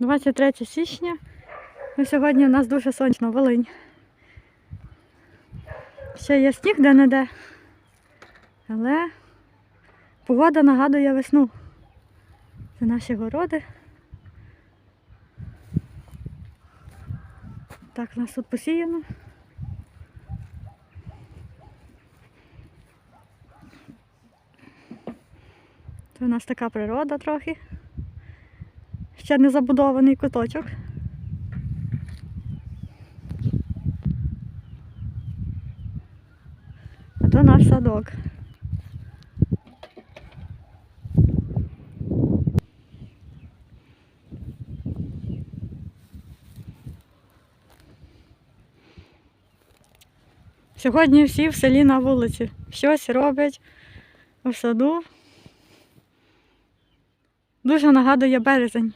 23 січня. І сьогодні у нас дуже сонячно, Волинь. Ще є сніг де-не-де. Але погода нагадує весну. Це наші городи. Так, у нас тут посіяно. Це у нас така природа трохи. Ще не забудований куточок. А то наш садок. Сьогодні всі в селі на вулиці. Щось роблять у саду. Дуже нагадує березень.